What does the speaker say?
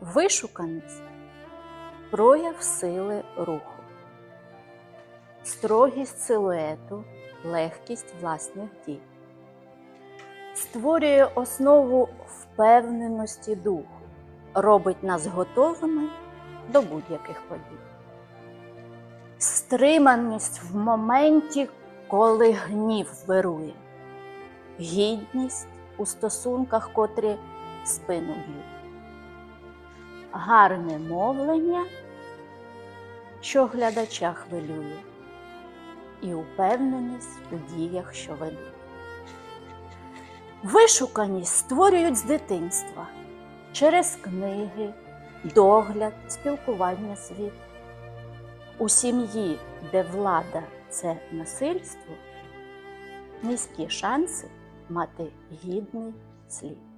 Вишуканість прояв сили руху, строгість силуету, легкість власних дій. Створює основу впевненості духу, робить нас готовими до будь-яких подій. Стриманість в моменті, коли гнів вирує, гідність у стосунках, котрі спину б'ють гарне мовлення, що глядача хвилює, і упевненість у діях, що ведуть. Вишуканість створюють з дитинства через книги, догляд, спілкування світ. У сім'ї, де влада це насильство, низькі шанси мати гідний слід.